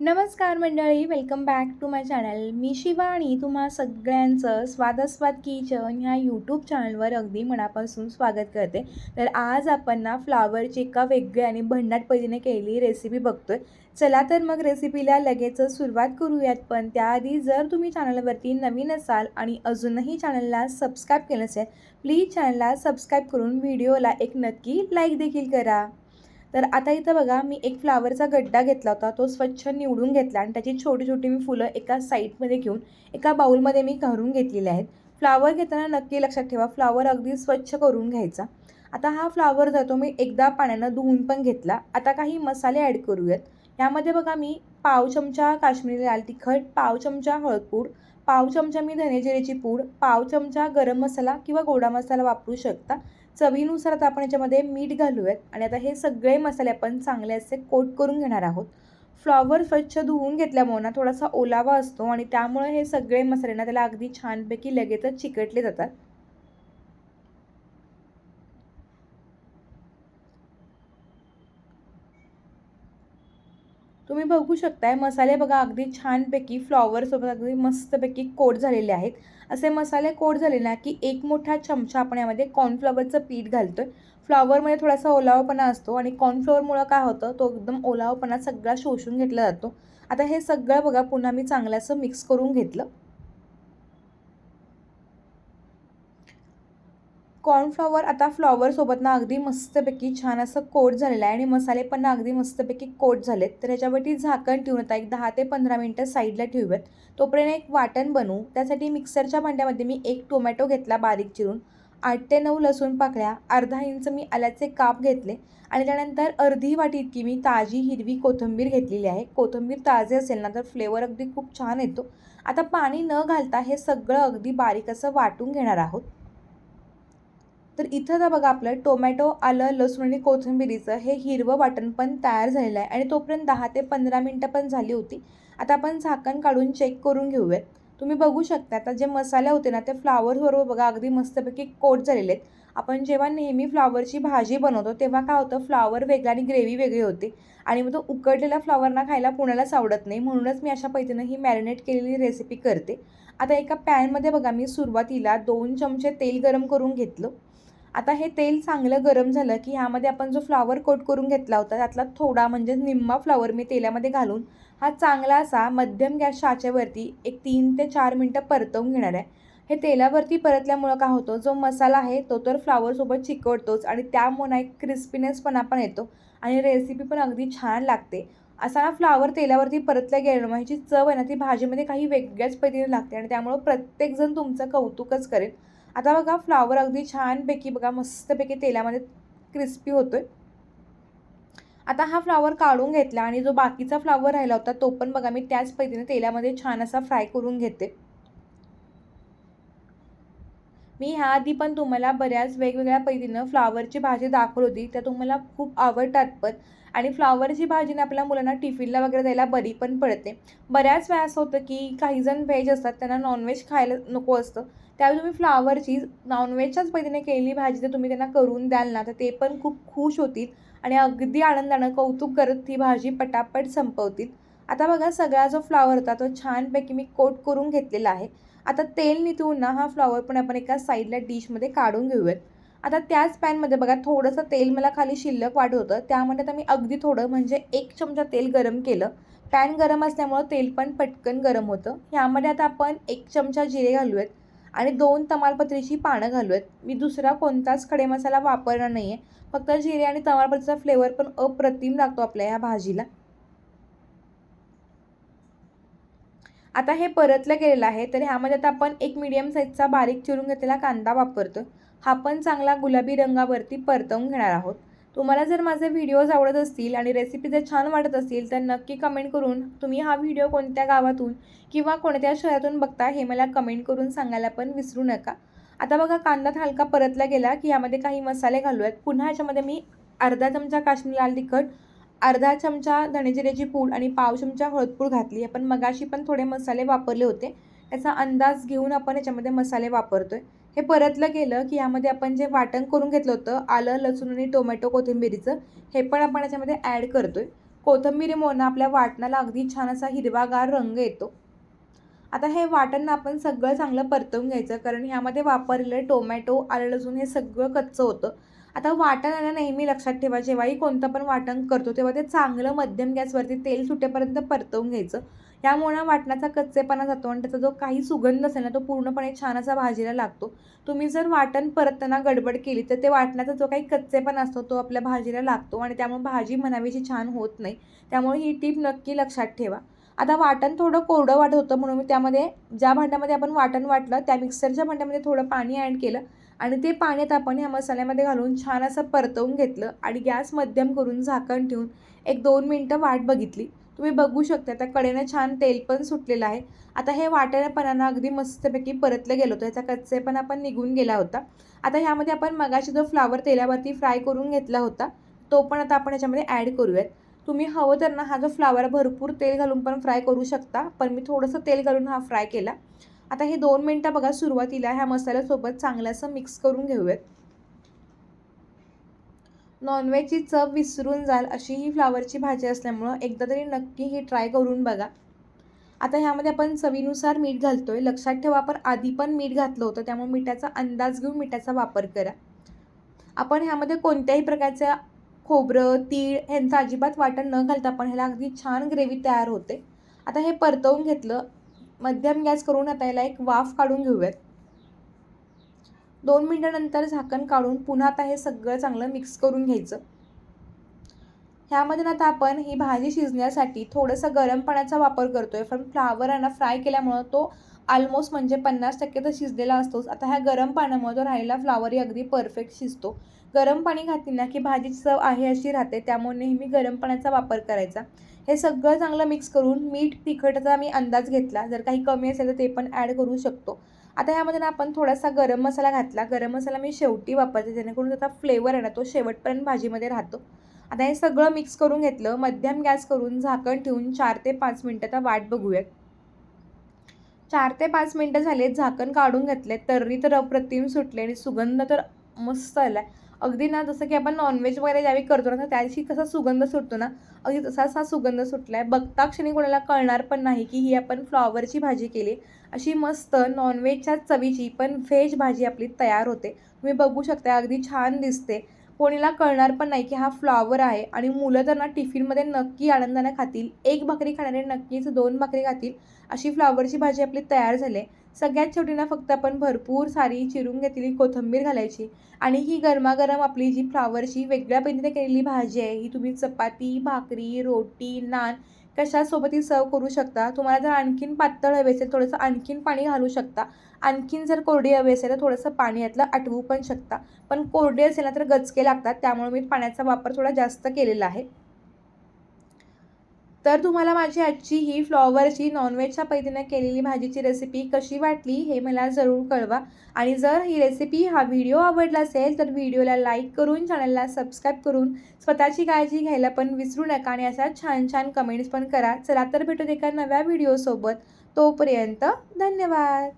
नमस्कार मंडळी welcome back to my channel मी शिवा आणि तुम्हा सगळ्यांचं स्वादस्वाद किचन ह्या यूट्यूब चॅनलवर अगदी मनापासून स्वागत करते. तर आज आपण ना फ्लावरची एका वेगळ्या आणि भन्नाट पद्धतीने केलेली रेसिपी बघतोय. चला तर मग रेसिपीला लगेच सुरुवात करूयात पण त्याआधी जर तुम्ही चॅनलवरती नवीन असाल आणि अजूनही चॅनलला सबस्क्राईब केलं असेल प्लीज चॅनलला सबस्क्राईब करून व्हिडिओला एक नक्की लाईक देखील करा. तर आता इथं बघा मी एक फ्लावरचा गड्डा घेतला होता. तो स्वच्छ निवडून घेतला आणि त्याची छोटी छोटी मी फुलं एका साईडमध्ये घेऊन एका बाऊलमध्ये मी घालून घेतलेले आहेत. फ्लावर घेताना नक्की लक्षात ठेवा फ्लावर अगदी स्वच्छ करून घ्यायचा. आता हा फ्लावर जो मी एकदा पाण्यानं धुवून पण घेतला. आता काही मसाले ॲड करूयात. यामध्ये बघा मी पाव चमचा काश्मीरी लाल तिखट पाव चमचा हळदपूड पाव चमचा मी धनेजिरेची पूड पाव चमचा गरम मसाला किंवा गोडा मसाला वापरू शकता. चवीनुसार आता आपण याच्यामध्ये मीठ घालूयात. आणि आता हे सगळे मसाले आपण चांगले असे कोट करून घेणार आहोत. फ्लॉवर स्वच्छ धुवून घेतल्यामुळे ना थोडासा ओलावा असतो आणि त्यामुळे हे सगळे मसाले ना त्याला अगदी छानपैकी लगेचच चिकटले जातात. तुम्ही बघू शकताय मसाले बघा अगदी छानपैकी फ्लॉवरसोबत अगदी मस्तपैकी कोट झालेले आहेत. असे मसाले कोट झाले ना की एक मोठा चमचा आपण यामध्ये कॉर्नफ्लॉवरचं पीठ घालतो आहे फ्लॉवरमध्ये थोडासा ओलावपणा असतो आणि कॉर्नफ्लॉवरमुळं काय होतं तो एकदम ओलावपणा सगळा शोषून घेतला जातो. आता हे सगळं बघा पुन्हा मी चांगलं असं मिक्स करून घेतलं. कॉर्नफ्लॉवर आता फ्लॉवरसोबत ना अगदी मस्तपैकी छान असं कोट झालेलं आहे आणि मसाले पण ना अगदी मस्तपैकी कोट झालेत. तर ह्याच्यावरती झाकण ठेवून आता एक दहा ते पंधरा मिनटं साईडला ठेवूयात. तोपर्यंत एक वाटण बनवू. त्यासाठी मिक्सरच्या भांड्यामध्ये मी एक टोमॅटो घेतला बारीक चिरून. आठ ते नऊ लसूण पाकळ्या अर्धा इंच मी आल्याचे काप घेतले. आणि त्यानंतर अर्धी वाटी इतकी मी ताजी हिरवी कोथिंबीर घेतलेली आहे. कोथिंबीर ताजे असेल ना तर फ्लेवर अगदी खूप छान येतो. आता पाणी न घालता हे सगळं अगदी बारीक असं वाटून घेणार आहोत. तर इथं आता बघा आपलं टोमॅटो आलं लसूण आणि कोथिंबिरीचं हे हिरवं वाटण पण तयार झालेलं आहे. आणि तोपर्यंत दहा ते पंधरा मिनटं पण झाली होती. आता आपण झाकण काढून चेक करून घेऊयात. तुम्ही बघू शकता आता जे मसाले होते ना ते फ्लावरबरोबर बघा अगदी मस्तपैकी कोट झालेले आहेत. आपण जेव्हा नेहमी फ्लावरची भाजी बनवतो तेव्हा काय होतं? फ्लावर वेगळा आणि ग्रेव्ही वेगळी होते. आणि मग तो उकडलेला फ्लावरना खायला कुणालाच आवडत नाही. म्हणूनच मी अशा पद्धतीनं ही मॅरिनेट केलेली रेसिपी करते. आता एका पॅनमध्ये बघा मी सुरुवातीला दोन चमचे तेल गरम करून घेतलं. आता हे तेल चांगलं गरम झालं की ह्यामध्ये आपण जो फ्लावर कोट करून घेतला होता त्यातला थोडा म्हणजे निम्मा फ्लावर मी तेलामध्ये घालून हा चांगला असा मध्यम गॅस शाचेवरती एक तीन ते चार मिनटं परतवून घेणार आहे. हे तेलावरती परतल्यामुळं काय होतं जो मसाला आहे तो तर फ्लावरसोबत चिकटतोच आणि त्यामुळे एक क्रिस्पीनेस पण आपण येतो आणि रेसिपी पण अगदी छान लागते. असा ना फ्लावर तेलावरती परतल्या गेलं मग ह्याची चव आहे ना ती भाजीमध्ये काही वेगळ्याच पद्धतीने लागते आणि त्यामुळं प्रत्येकजण तुमचं कौतुकच करेल. आता बघा फ्लावर अगदी छानपैकी बघा मस्तपैकी तेलामध्ये क्रिस्पी होतोय. आता हा फ्लावर काढून घेतला आणि जो बाकीचा फ्लावर राहिला होता तो पण बघा मी त्याच पद्धतीने तेलामध्ये छान असा फ्राय करून घेते. मी ह्याआधी पण तुम्हाला बऱ्याच वेगवेगळ्या पद्धतीनं फ्लावरची भाजी दाखवली होती त्या तुम्हाला खूप आवडतात पण आणि फ्लॉवरची भाजीने आपल्या मुलांना टिफिनला वगैरे द्यायला बरी पण पडते. बऱ्याच वेळा असं होतं की काही जण व्हेज असतात त्यांना नॉनव्हेज खायला नको असतं. त्यावेळी तुम्ही फ्लावरची नॉनव्हेजच्याच पद्धतीने केलेली भाजी जर तुम्ही त्यांना करून द्याल ना तर ते पण खूप खुश होतील आणि अगदी आनंदानं कौतुक करत ती भाजी पटापट संपवतील. आता बघा सगळा जो फ्लावर होता तो छानपैकी मी कोट करून घेतलेला आहे. आता तेल निथून ना हा फ्लावर पण आपण एका साईडला डिशमध्ये काढून घेऊयात. आता त्याच पॅनमध्ये बघा थोडंसं तेल मला खाली शिल्लक वाढत होतं त्यामध्ये आता मी अगदी थोडं म्हणजे एक चमचा तेल गरम केलं. पॅन गरम असल्यामुळं तेल पण पटकन गरम होतं. ह्यामध्ये आता आपण एक चमचा जिरे घालूयात आणि दोन तमालपत्रीची पानं घालूयात. मी दुसरा कोणताच खडे मसाला वापरणार नाही आहे फक्त जिरे आणि तमालपत्रीचा फ्लेवर पण अप्रतिम लागतो आपल्या ह्या भाजीला. आता हे परतलं गेलेलं आहे. तर ह्यामध्ये आता आपण एक मीडियम साईजचा बारीक चिरून घेतलेला कांदा वापरतो हा पण चांगला गुलाबी रंगावरती परतवून घेणार आहोत. तुम्हाला जर माझे व्हिडिओज आवडत असतील आणि रेसिपी जर छान वाटत असतील तर नक्की कमेंट करून तुम्ही हा व्हिडिओ कोणत्या गावातून किंवा कोणत्या शहरातून बघता हे मला कमेंट करून सांगायला पण विसरू नका. आता बघा कांदा हलका परतला गेला की यामध्ये काही मसाले घालूयात. पुन्हा ह्याच्यामध्ये मी अर्धा चमचा काश्मीर लाल तिखट अर्धा चमचा धणेजिऱ्याची पूड आणि पाव चमचा हळदपूड घातली आपण मगाशी पण थोडे मसाले वापरले होते. त्याचा अंदाज घेऊन आपण याच्यामध्ये मसाले वापरतो आहे हे परतलं गेलं की यामध्ये आपण जे वाटण करून घेतलं होतं आलं लसूण आणि टोमॅटो कोथिंबिरीचं हे पण आपण याच्यामध्ये ॲड करतो आहे कोथिंबिरीमुळं आपल्या वाटणाला अगदी छान असा हिरवागार रंग येतो. आता हे वाटण आपण सगळं चांगलं परतवून घ्यायचं कारण ह्यामध्ये वापरलेलं टोमॅटो आलं लसूण हे सगळं कच्चं होतं. आता वाटण नेहमी लक्षात ठेवा जेव्हाही कोणतं पण वाटण करतो तेव्हा ते चांगलं मध्यम गॅसवरती तेल सुटेपर्यंत परतवून घ्यायचं. यामुळे वाटणाचा कच्चेपणा जातो आणि त्याचा जो काही सुगंध असेल ना तो पूर्णपणे छान असा भाजीला लागतो. तुम्ही जर वाटण परतताना गडबड केली तर ते वाटणाचा जो काही कच्चेपणा असतो तो आपल्या भाजीला लागतो आणि त्यामुळे भाजी म्हणावीशी छान होत नाही. त्यामुळे ही टीप नक्की लक्षात ठेवा. आता वाटण थोडं कोरडं वाटत होतं म्हणून मी त्यामध्ये ज्या भांड्यामध्ये आपण वाटण वाटलं त्या मिक्सरच्या भांड्यामध्ये थोडं पाणी ॲड केलं आणि ते पाण्यात आपण ह्या मसाल्यामध्ये घालून छान असं परतवून घेतलं आणि गॅस मध्यम करून झाकण ठेवून एक दोन मिनटं वाट बघितली. तुम्ही बघू शकता त्या कडेनं छान तेल पण सुटलेलं आहे. आता हे वाटाण्यापणानं अगदी मस्तपैकी परतलं गेलो होतं याचा कच्चेपणा पण निघून गेला होता. आता ह्यामध्ये आपण मगाशी जो फ्लावर तेलावरती फ्राय करून घेतला होता तो पण आता आपण याच्यामध्ये ॲड करूयात. तुम्ही हवं तर ना हा जो फ्लावर भरपूर तेल घालून पण फ्राय करू शकता पण मी थोडंसं तेल घालून हा फ्राय केला. आता हे दोन मिनटं बघा सुरुवातीला ह्या मसाल्यासोबत चांगलं असं मिक्स करून घेऊयात. नॉनव्हेजची चव विसरून जाल अशी ही फ्लावरची भाजी असल्यामुळं एकदा तरी नक्की ही ट्राय करून बघा. आता ह्यामध्ये आपण चवीनुसार मीठ घालतो आहे लक्षात ठेवा आपण आधी पण मीठ घातलं होतं त्यामुळे मिठाचा अंदाज घेऊन मिठाचा वापर करा. आपण ह्यामध्ये कोणत्याही प्रकारच्या खोबरं तीळ ह्यांचं अजिबात वाटण न घालता पण ह्याला अगदी छान ग्रेव्ही तयार होते. आता हे परतवून घेतलं. मध्यम गॅस करून आता याला एक वाफ काढून घेऊयात. दोन मिनटानंतर झाकण काढून पुन्हा आता हे सगळं चांगलं मिक्स करून घ्यायचं. ह्यामध्ये आता आपण ही भाजी शिजण्यासाठी थोडंसं गरम पाण्याचा वापर करतोय. पण फ्लावर फ्राय केल्यामुळं तो ऑलमोस्ट म्हणजे पन्नास टक्के तर शिजलेला असतोच. आता ह्या गरम पाण्यामुळे तो राहिलेला फ्लावरही अगदी परफेक्ट शिजतो. गरम पाणी घातली ना की भाजीची चव आहे अशी राहते त्यामुळे नेहमी गरम पाण्याचा वापर करायचा. हे सगळं चांगलं मिक्स करून मीठ तिखटचा मी अंदाज घेतला. जर काही कमी असेल तर ते पण ॲड करू शकतो. आता ह्यामध्ये ना आपण थोडासा गरम मसाला घातला. गरम मसाला मी शेवटी वापरते जेणेकरून त्याचा फ्लेवर आहे ना तो शेवटपर्यंत भाजीमध्ये राहतो. आता हे सगळं मिक्स करून घेतलं मध्यम गॅस करून झाकण ठेवून चार ते पाच मिनटं आता वाट बघूयात. चार ते पाच मिनटं झाले झाकण काढून घेतले तर्री तर अप्रतिम सुटले आणि सुगंध तर मस्त आला आहे अगदी ना जसं की आपण नॉनव्हेज वगैरे ज्यावेळी करतो ना त्या दिवशी कसा सुगंध सुटतो ना अगदी तसाच हा सुगंध सुटला आहे बघता क्षणी कोणाला कळणार पण नाही की ही आपण फ्लॉवरची भाजी केली. अशी मस्त नॉनव्हेजच्या चवीची पण व्हेज भाजी आपली तयार होते. तुम्ही बघू शकता अगदी छान दिसते. कोणीला कळणार पण नाही की हा फ्लॉवर आहे आणि मुलं तर ना टिफिनमध्ये नक्की आनंदाने खातील. एक भाकरी खाणारे नक्कीच दोन भाकरी खातील. अशी फ्लॉवरची भाजी आपली तयार झाली. सगळ्यात शेवटी ना फक्त आपण भरपूर सारी चिरून घेतलेली कोथिंबीर घालायची. आणि ही गरमागरम आपली जी फ्लॉवरची वेगळ्या पद्धतीने केलेली भाजी आहे ही तुम्ही चपाती भाकरी रोटी नान कशासोबतही सर्व करू शकता. तुम्हाला जर आणखीन पातळ हवे असेल थोडंसं आणखीन पाणी घालू शकता. आणखीन जर कोरडी हवी असेल तर थोडंसं पाणी यातलं आटवू पण शकता. पण कोरडी असेल ना तर गचके लागतात. त्यामुळे मी पाण्याचा वापर थोडा जास्त केलेला आहे. तर तुम्हाला माझी आजची ही फ्लॉवरची नॉनव्हेजच्या पद्धतीनं केलेली भाजीची रेसिपी कशी वाटली हे मला जरूर कळवा. आणि जर ही रेसिपी हा व्हिडिओ आवडला असेल तर व्हिडिओला लाईक करून चॅनलला सबस्क्राईब करून स्वतःची काळजी घ्यायला पण विसरू नका आणि अशा छान छान कमेंट्स पण करा. चला तर भेटू एका नव्या व्हिडिओसोबत तोपर्यंत धन्यवाद.